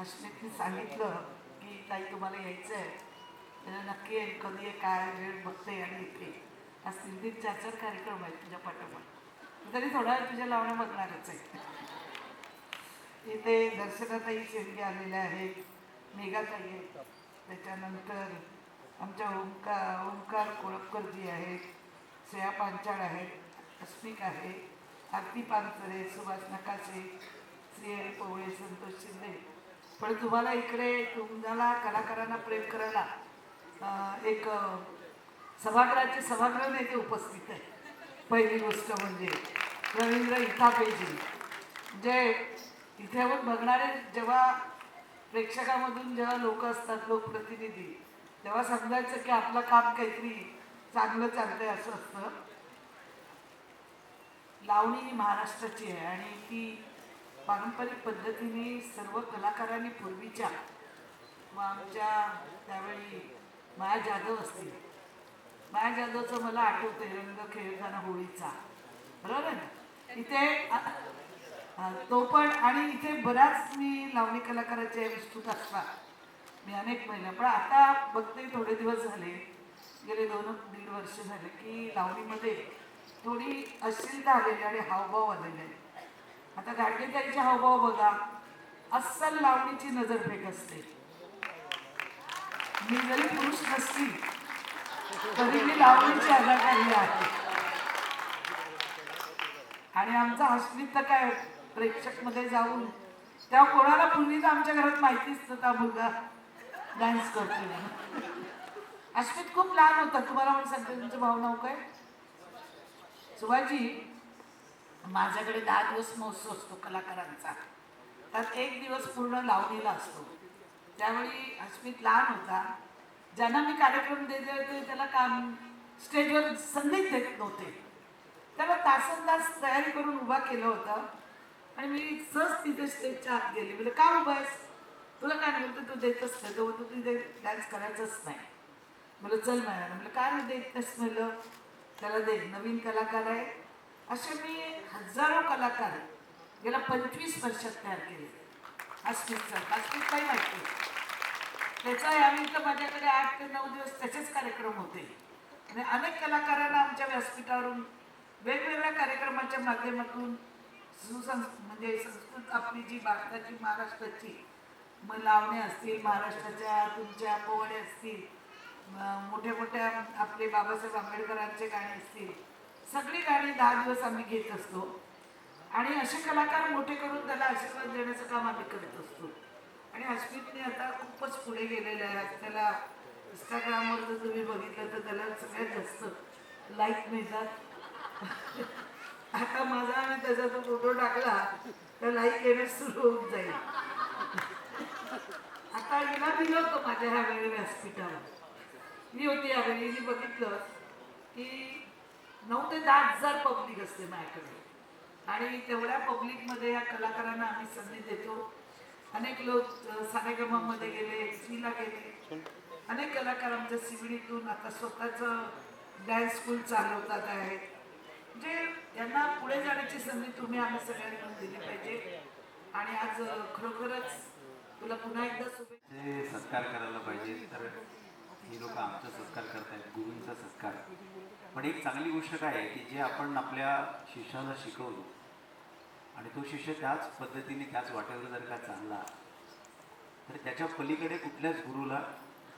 हसमितने सांगितलं की ताई तुम्हाला यायचं आहे त्याला नक्की येईल कधी आहे काय वेळ बघते आणि इथे. हा सिंधीत तीन चार चार कार्यक्रम आहे तुझ्या पाठोपाठ. तरी थोडा वेळ तुझ्या लावणं बघणारच आहे. इथे दर्शनाताई शेंडगे आलेल्या आहेत मेघाताई आहेत. त्याच्यानंतर आमच्या ओंकार ओंकार कोळपकरजी आहेत श्रेया पांचाळ आहेत अस्मिक आहे आरती पानसरे सुभाष नकाशे श्री हरी पवळे संतोष शिंदे. पण तुम्हाला इकडे तुम्हाला कलाकारांना प्रेम करायला एक सभागृहाचे सभागृह नेते उपस्थित आहे. पहिली गोष्ट म्हणजे रवींद्र इथापेजी. जे इथे आपण बघणारे जेव्हा प्रेक्षकामधून जेव्हा लोक असतात लोकप्रतिनिधी तेव्हा समजायचं की आपलं काम काहीतरी चांगलं चालतंय असं असतं. लावणी ही महाराष्ट्राची आहे आणि ती पारंपरिक पद्धतीने सर्व कलाकारांनी पूर्वीच्या मग आमच्या त्यावेळी माया जाधव असतील. माया जाधवचं मला आठवतं रंग खेळताना होळीचा. बरोबर ना? इथे तो पण आणि इथे बऱ्याच मी लावणी कलाकाराचे विस्तृत असतात. मी अनेक महिला पण आता बघते थोडे दिवस झाले गेले दोन दीड वर्ष झाले की लावणीमध्ये थोडी अश्लीलता आलेली आणि हावभाव आलेले आहे आता गाडगेताईचे हावभाव बघा. अस्सल लावणीची नजर फेक असते. मी जरी पुरुष नसतील तरी मी लावणीची अदाकारी आहे. आणि आमचा हसमीत तर काय प्रेक्षकमध्ये जाऊन त्या कोणाला पूर्वीच आमच्या घरात माहितीच नव्हता मुलगा? डान्स करतो म्हणून. खूप लहान होता. तुम्हाला म्हणून सांगते तुमचं भाव नाव काय? सुभाजी माझ्याकडे दहा दिवस महोत्सव असतो कलाकारांचा. त्यात एक दिवस पूर्ण लावणीला असतो. त्यावेळी अस्मित लहान होता. ज्यांना मी कार्यक्रम देते होते त्याला काम स्टेजवर संधीच देत नव्हते. त्याला तासन तास तयारी करून उभा केलं होतं. आणि मी सहज तिथे स्टेजच्या आत गेले. म्हणजे का उभा आहेस? तुला काय नाही बोलतो तू देतच नाही तो तू तिथे डान्स करायचंच नाही. मला चल मॅडम म्हटलं काय नाही देत नस म्हणलं त्याला दे नवीन कलाकार आहे. असे मी हजारो कलाकार गेल्या पंचवीस वर्षात तयार केले. अस्मितचा अस्मित काही माहिती? त्याचा यावेळी तर माझ्याकडे आठ ते नऊ दिवस त्याचेच कार्यक्रम होते. आणि अनेक कलाकारांना आमच्या व्यासपीठावरून वेगवेगळ्या कार्यक्रमाच्या माध्यमातून सुसंस् म्हणजे संस्कृत आपली जी भारताची महाराष्ट्राची मग लावणे असतील महाराष्ट्राच्या तुमच्या पोवडे असतील मोठ्या मोठ्या आपले बाबासाहेब आंबेडकरांचे गाणे असतील सगळी गाणी दहा दिवस आम्ही घेत असतो. आणि असे कलाकार मोठे करून त्याला आशीर्वाद देण्याचं काम आम्ही करत असतो. आणि हसमीतने आता खूपच पुढे गेलेले आहेत त्याला इंस्टाग्रामवर जर तुम्ही बघितलं तर त्याला सगळ्यात जास्त लाईक मिळतात. आता माझा आणि त्याचा जो फोटो टाकला तर लाईक येणं सुरू होऊन जाईल. आता हिला दिलं होतं माझ्या ह्या वेळे व्यासपीठावर. मी होती यावेळी मी बघितलं की नऊ ते दहा हजार पब्लिक असते माझ्याकडे. आणि तेवढ्या पब्लिकमध्ये या कलाकारांना आम्ही संधी देतो. अनेक लोक अ, सारेगमामध्ये गेले श्रीला गेले. अनेक कलाकार आमच्या सिवडीतून आता स्वतःचं डॅन्स स्कूल चालवतात आहेत. म्हणजे यांना पुढे जाण्याची संधी तुम्ही आम्ही सगळ्यांना दिली पाहिजे. आणि आज खरोखरच तुला पुन्हा एकदा शुभेच्छा. सत्कार करायला पाहिजे. ही लोक आमचा सत्कार करतायत गुरूंचा सत्कार. पण एक चांगली गोष्ट काय आहे की जे आपण आपल्या शिष्याला शिकवतो आणि तो शिष्य त्याच पद्धतीने त्याच वाटेवर जर का चालला तर त्याच्या पलीकडे कुठल्याच गुरुला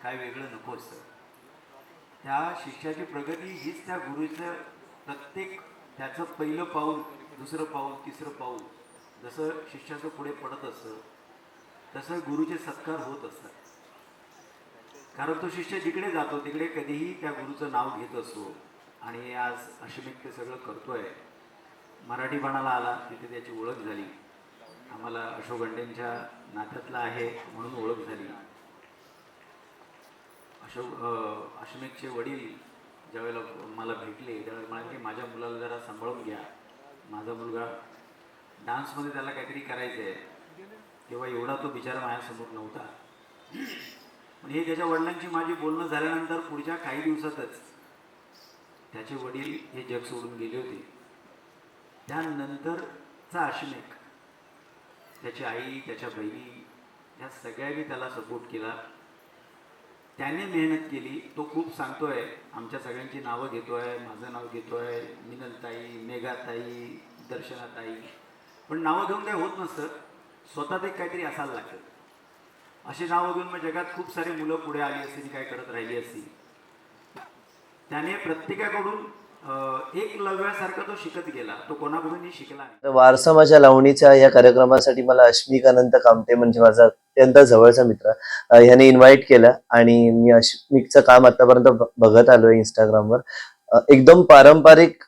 काय वेगळं नको असतं. त्या शिष्याची प्रगती हीच त्या गुरुचं प्रत्येक त्याचं पहिलं पाऊल दुसरं पाऊल तिसरं पाऊल जसं शिष्याचं पुढे पडत असतं तसं गुरुचे सत्कार होत असतात. कारण तो शिष्य जिकडे जातो तिकडे कधीही त्या गुरुचं नाव घेत असतो. आणि आज अशमिक ते सगळं करतोय. मराठीपणाला आला तिथे त्याची ओळख झाली. आम्हाला अशोक गंडेंच्या नात्यातला आहे म्हणून ओळख झाली. अशोक अशमिकचे वडील ज्यावेळेला मला भेटले त्यावेळेला म्हणाले की माझ्या मुलाला जरा सांभाळून घ्या. माझा मुलगा डान्समध्ये त्याला काहीतरी करायचं आहे तेव्हा एवढा तो बिचारा माझ्यासमोर नव्हता. पण हे त्याच्या वडिलांची माझी बोलणं झाल्यानंतर पुढच्या काही दिवसातच त्याचे वडील हे जग सोडून गेले होते. त्यानंतरचा अश्विक त्याची आई त्याच्या बहिणी ह्या सगळ्यांनी त्याला सपोर्ट केला. त्याने मेहनत केली. तो खूप सांगतोय आमच्या सगळ्यांची नावं घेतोय माझं नाव घेतोय मिनलताई मेघाताई दर्शनाताई. पण नावं घेऊन काही होत नसतं. स्वतः ते काहीतरी असायला लागतं. असे नाव घेऊन मग जगात खूप सारी मुलं पुढे आली असतील काय करत राहिली असतील. त्याने प्रत्येकाकडून एक लव्यासारखा तो शिकत गेला. तो कोणाकडूनही शिकला वारसा माझ्या लावणीच्या या कार्यक्रमासाठी मला अश्मिक अनंत कामते म्हणजे माझा अत्यंत जवळचा मित्र ह्याने इन्व्हाइट केलं आणि मी अश्मिकचं काम आतापर्यंत बघत आलोय इंस्टाग्रामवर एकदम पारंपरिक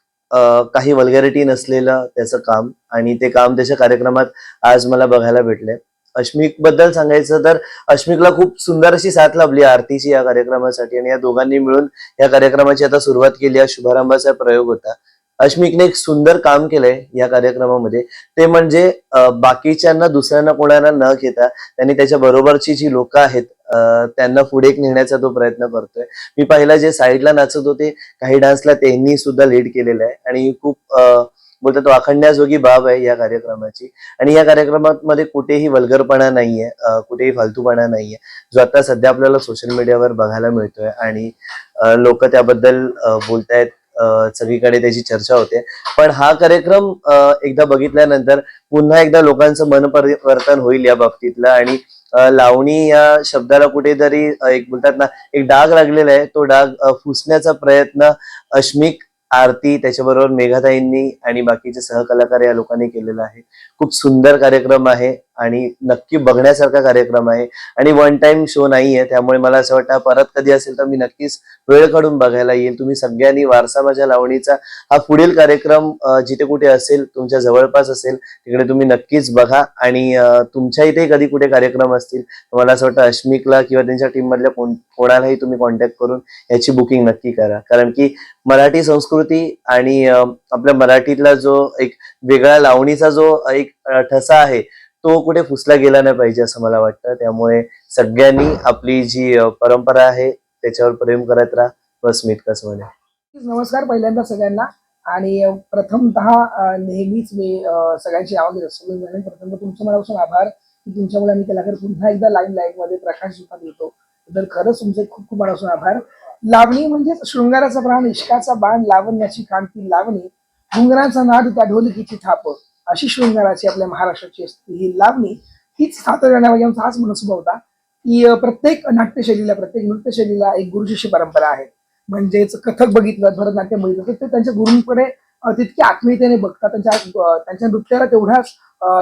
काही वल्गॅरिटी नसलेलं त्याचं काम आणि ते काम त्याच्या कार्यक्रमात आज मला बघायला भेटले अश्मिकबद्दल सांगायचं तर अश्मिकला खूप सुंदर अशी साथ लाभली आरतीची या कार्यक्रमासाठी आणि या दोघांनी मिळून या कार्यक्रमाची आता सुरुवात केली या शुभारंभाचा प्रयोग होता. अश्मिकने एक सुंदर काम केलंय या कार्यक्रमामध्ये. ते म्हणजे बाकीच्यांना दुसऱ्यांना कोणाला न घेता त्यांनी त्याच्या बरोबरची जी लोक आहेत त्यांना पुढे नेण्याचा तो प्रयत्न करतोय. मी पाहिला जे साईडला नाचत होते काही डान्सला त्यांनी सुद्धा लीड केलेलं आहे. आणि खूप बोलतात तो अखंड्याजोगी बाब आहे या कार्यक्रमाची. आणि या कार्यक्रमामध्ये कुठेही वल्गरपणा नाहीये कुठेही फालतूपणा नाहीये. जो आता सध्या आपल्याला सोशल मीडियावर बघायला मिळतोय आणि लोक त्याबद्दल बोलतायत सगळीकडे त्याची चर्चा होते. पण हा कार्यक्रम एकदा बघितल्यानंतर पुन्हा एकदा लोकांचं मन परिवर्तन होईल या बाबतीतलं आणि लावणी या शब्दाला कुठेतरी एक बोलतात ना एक डाग लागलेला आहे. तो डाग फुसण्याचा प्रयत्न अश्मिक आरती त्याच्याबरोबर मेघाताईंनी आणि बाकीचे सहकलाकार या लोकांनी केलेला आहे. खूप सुंदर कार्यक्रम आहे. आणि नक्की बघण्यासारखा कार्यक्रम आहे. आणि वन टाइम शो नाहीये त्यामुळे मला असं वाटतं परत कधी असेल तर मी नक्कीच वेळ काढून बघायला येईल. तुम्ही सगळ्यांनी वारसा माझ्या लावणीचा हा पुढील कार्यक्रम जिथे कुठे असेल तुमच्या जवळपास असेल तिकडे तुम्ही नक्कीच बघा. आणि तुमच्या इथे कधी कुठे कार्यक्रम असतील मला असं वाटतं अश्मिकला किंवा त्यांच्या टीम मधल्या कोणालाही तुम्ही कॉन्टॅक्ट करून याची बुकिंग नक्की करा. कारण की मराठी संस्कृती आणि आपल्या मराठीतला जो एक वेगळा लावणीचा जो एक ठसा आहे तो कुठे फुसला गेला नाही पाहिजे असं मला वाटतं. त्यामुळे सगळ्यांनी आपली जी परंपरा आहे त्याच्यावर प्रेम करत राहा. बस मी इतकंच म्हणे नमस्कार पहिल्यांदा सगळ्यांना. आणि प्रथमतः नेहमीच मी सगळ्यांची नावं घेत असतो. प्रथम तुमचं मनापासून आभार. की तुमच्यामुळे आम्ही कलाकार पुन्हा एकदा लाईन लाइटमध्ये प्रकाश सुद्धा देतो. तर खरंच तुमचे खूप खूप मनापासून आभार. लावणी म्हणजे शृंगाराचा प्राण इश्काचा बाण लावण्याची कांती लावणी. घुंगराचा नाद त्या ढोलकीची थाप. अशी शृंगाराची आपल्या महाराष्ट्राची असते ही लावणी हीच सादर करण्यामागे हाच मनसुबा होता. की प्रत्येक नाट्यशैलीला प्रत्येक नृत्यशैलीला एक गुरुशिष्य परंपरा आहे. म्हणजेच कथक बघितलं भरतनाट्यम बघितलं तर ते त्यांच्या गुरूंकडे अ, तितके आत्मीयतेने बघतात. त्यांच्या त्यांच्या नृत्याला तेवढ्याच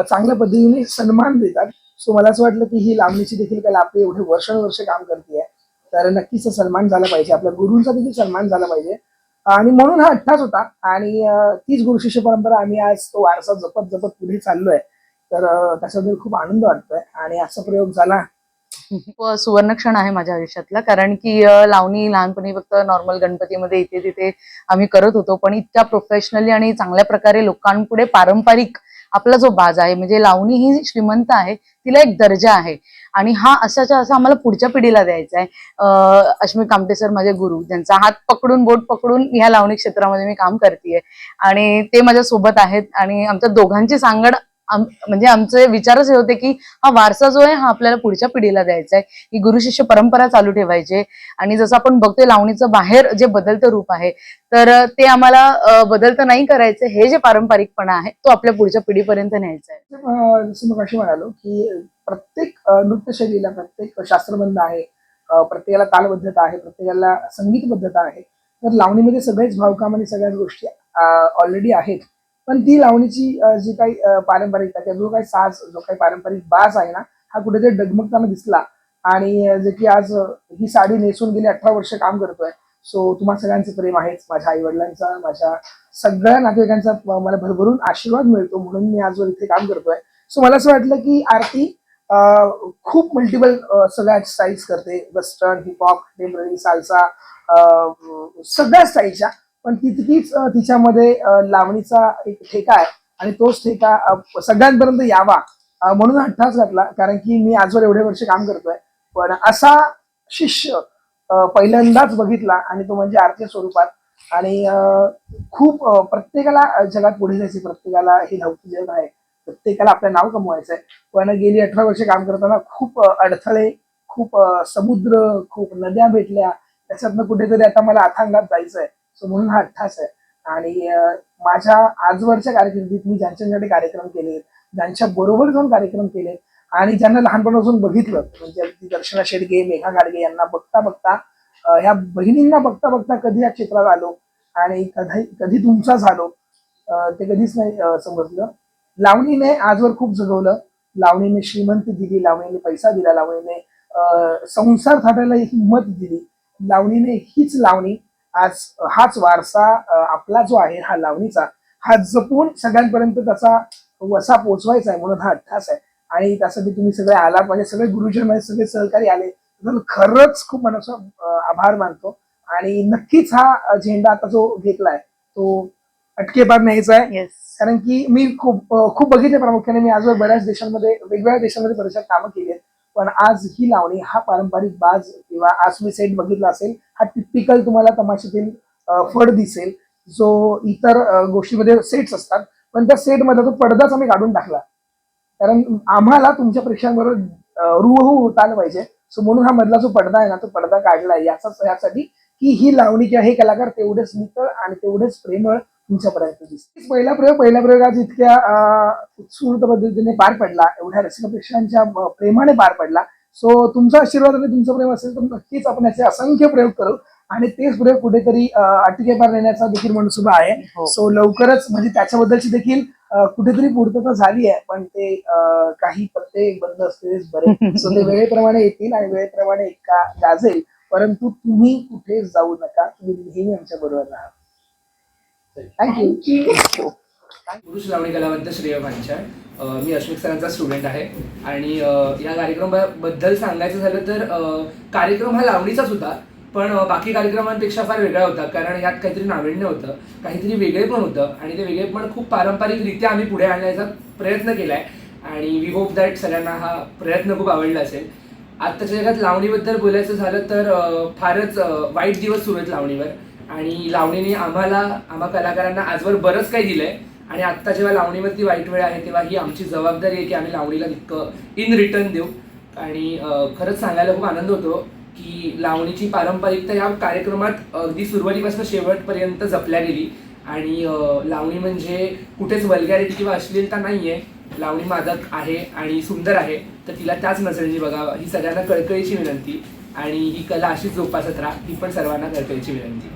चांगल्या पद्धतीने सन्मान देतात. सो मला असं वाटलं की ही लावणीची देखील कला आपली एवढे वर्षानुवर्ष काम करते तर नक्कीच सन्मान झाला पाहिजे. आपल्या गुरूंचा देखील सन्मान झाला पाहिजे. आणि म्हणून हा अट्टाच होता. आणि तीच गुरुशिष्य परंपरा आम्ही आज तो वारसा जपत जपत पुढे चाललोय. तर त्याच्याबद्दल खूप आनंद वाटतोय. आणि असा प्रयोग झाला. खूप सुवर्ण क्षण आहे माझ्या आयुष्यातला. कारण की लावणी लहानपणी फक्त नॉर्मल गणपतीमध्ये इथे तिथे आम्ही करत होतो. पण इतक्या प्रोफेशनली आणि चांगल्या प्रकारे लोकांपुढे पारंपरिक आपला जो बाज आहे म्हणजे लावणी ही श्रीमंत आहे तिला एक दर्जा आहे. आणि हा असाच्या असं आम्हाला पुढच्या पिढीला द्यायचा आहे अश्मी कामटे सर माझे गुरु ज्यांचा हात पकडून बोट पकडून ह्या लावणी क्षेत्रामध्ये मी काम करतेय. आणि ते माझ्या सोबत आहेत आणि आमच्या दोघांची सांगड म्हणजे आमचे विचारच हे होते की हा वारसा जो आहे हा आपल्याला पुढच्या पिढीला द्यायचा आहे ही गुरु शिष्य परंपरा चालू ठेवायची आणि जसं आपण बघतोय लावणीचं बाहेर जे बदलतं रूप आहे तर ते आम्हाला बदलतं नाही करायचं. हे जे पारंपरिकपणा आहे तो आपल्या पुढच्या पिढीपर्यंत न्यायचा आहे जसं मग अशी म्हणालो की प्रत्येक नृत्यशैलीला प्रत्येक शास्त्रबंध आहे. प्रत्येकाला तालबद्धता आहे प्रत्येकाला संगीतबद्धता आहे. तर लावणीमध्ये सगळेच भावकाम आणि सगळ्याच गोष्टी ऑलरेडी आहेत. पण ती लावणीची जी काही पारंपरिकता किंवा जो काही साज जो काही पारंपरिक बास आहे ना हा कुठेतरी डगमगताना दिसला. आणि जे की आज ही साडी नेसून गेली अठरा वर्ष काम करतोय. सो तुम्हा सगळ्यांचं प्रेम आहेच. माझ्या आई वडिलांचा माझ्या सगळ्या नातेवाईकांचा मला भरभरून आशीर्वाद मिळतो म्हणून मी आजवर इथे काम करतोय. सो मला असं वाटलं की आरती खूप मल्टिपल सगळ्या स्टाईल्स करते. वेस्टर्न हिपहॉप टेंपररी साल्सा सगळ्या स्टाईलच्या पण तितकीच तिच्यामध्ये लावणीचा एक ठेका आहे आणि तोच ठेका सगळ्यांपर्यंत यावा म्हणून हट्टाच घातला. कारण की मी आजवर एवढे वर्ष काम करतोय. पण असा शिष्य पहिल्यांदाच बघितला आणि तो म्हणजे आरती स्वरूपात. आणि खूप प्रत्येकाला जगात पुढे जायचे प्रत्येकाला हे लौकिक जग आहे. प्रत्येकाला आपलं नाव कमवायचं आहे पण गेली अठरा वर्ष काम करताना खूप अडथळे खूप समुद्र खूप नद्या भेटल्या. त्याच्यातनं कुठेतरी आता मला अथांगात जायचं आहे सो म्हणून हा अठ्ठास आहे. आणि माझ्या आजवरच्या कारकिर्दीत मी ज्यांच्याकडे कार्यक्रम केले ज्यांच्या बरोबर जाऊन कार्यक्रम केले आणि ज्यांना लहानपणापासून बघितलं म्हणजे अगदी दर्शना शेडगे मेघा गाडगे यांना बघता बघता ह्या बहिणींना बघता बघता कधी या क्षेत्रात आलो आणि कधी कधी तुमचा झालो ते कधीच नाही समजलं. लावणीने आजवर खूप जगवलं. लावणीने श्रीमंत दिली लावणीने पैसा दिला लावणीने संसार थाटायला एक हिंमत दिली. लावणीने हीच लावणी आज हाच वारसा आपला जो आहे हा लावणीचा हा जपून सगळ्यांपर्यंत त्याचा वसा पोचवायचा आहे म्हणून हा अठ्ठास आहे. आणि त्यासाठी तुम्ही सगळे आला माझे म्हणजे सगळे गुरुजन माझे सगळे सहकारी आले. खरंच खूप मनाचा आभार मानतो. आणि नक्कीच हा झेंडा आता जो घेतलाय तो अटकेपार न्यायचा आहे. कारण की मी खूप खूप बघितले प्रामुख्याने. मी आजवर बऱ्याच देशांमध्ये वेगवेगळ्या देशांमध्ये बऱ्याचशा कामं केली आहेत. पण आज ही लावणी हा पारंपरिक बाज किंवा आज मी सेट बघितला असेल हा टिपिकल तुम्हाला तमाशातील फड दिसेल. जो इतर गोष्टीमध्ये सेट्स असतात. पण त्या सेटमधला तो पडदाच आम्ही काढून टाकला. कारण आम्हाला तुमच्या प्रेक्षकांबरोबर अ, रूहू होता आलं पाहिजे. सो म्हणून हा मधला जो पडदा आहे ना तो पडदा काढलाय. याचाच यासाठी की ही लावणी किंवा हे कलाकार तेवढेच नितळ आणि तेवढेच प्रेमळ तुमच्यापर्यंत दिसते. पहिला प्रयोग पहिला प्रयोग आज इतक्या उत्स्फूर्त पद्धतीने पार पडला एवढ्या रसिक प्रेक्षकांच्या अं, प्रेमाने पार पडला. सो तुमचा आशीर्वाद आणि तुमचं प्रेम असेल तर नक्कीच आपण याचे असंख्य प्रयोग करू. आणि तेच प्रयोग कुठेतरी अं, अटके पार नेण्याचा देखील मनसुबा आहे. हो. सो लवकरच म्हणजे त्याच्याबद्दलची देखील कुठेतरी पूर्तता झाली आहे. पण ते काही पत्ते बंद असलेलेच बरे. सो ते वेळेप्रमाणे येतील आणि वेळेप्रमाणे एका गाजेल. परंतु तुम्ही कुठे जाऊ नका. तुम्ही नेहमी आमच्या बरोबर राहा. थँक्यू पुरुष लावणी कलावंत श्रेय भांचाळ मी अश्विक सरांचा स्टुडंट आहे. आणि या कार्यक्रमाबद्दल सांगायचं झालं तर कार्यक्रम हा लावणीचाच होता. पण बाकी कार्यक्रमांपेक्षा फार वेगळा होता. कारण यात काहीतरी नाविन्य होतं. काहीतरी वेगळे पण होतं. आणि ते वेगळे पण खूप पारंपरिकरित्या आम्ही पुढे आणण्याचा प्रयत्न केला आहे आणि वी होप दॅट सगळ्यांना हा प्रयत्न खूप आवडला असेल. आत्ताच्या जगात लावणीबद्दल बोलायचं झालं तर फारच वाईट दिवस सुरू आहेत लावणीवर. आणि लावणीने आम्हाला आम्हा कलाकारांना आजवर बरंच काही दिलंय. आणि आत्ता जेव्हा लावणीवरती वाईट वेळ आहे तेव्हा ही आमची जबाबदारी आहे की आम्ही लावणीला इतकं इन रिटर्न देऊ. आणि खरंच सांगायला खूप आनंद होतो की लावणीची पारंपरिकता या कार्यक्रमात अगदी सुरुवातीपासून शेवटपर्यंत जपल्या गेली. आणि लावणी म्हणजे कुठेच वल्गॅरिटी किंवा अश्लीलता नाही आहे लावणी मादक आहे आणि सुंदर आहे. तर तिला त्याच नजरेने बघावं. ही सगळ्यांना कळकळीची विनंती. आणि ही कला अशीच जोपासत राहा ती पण सर्वांना कळकळीची विनंती.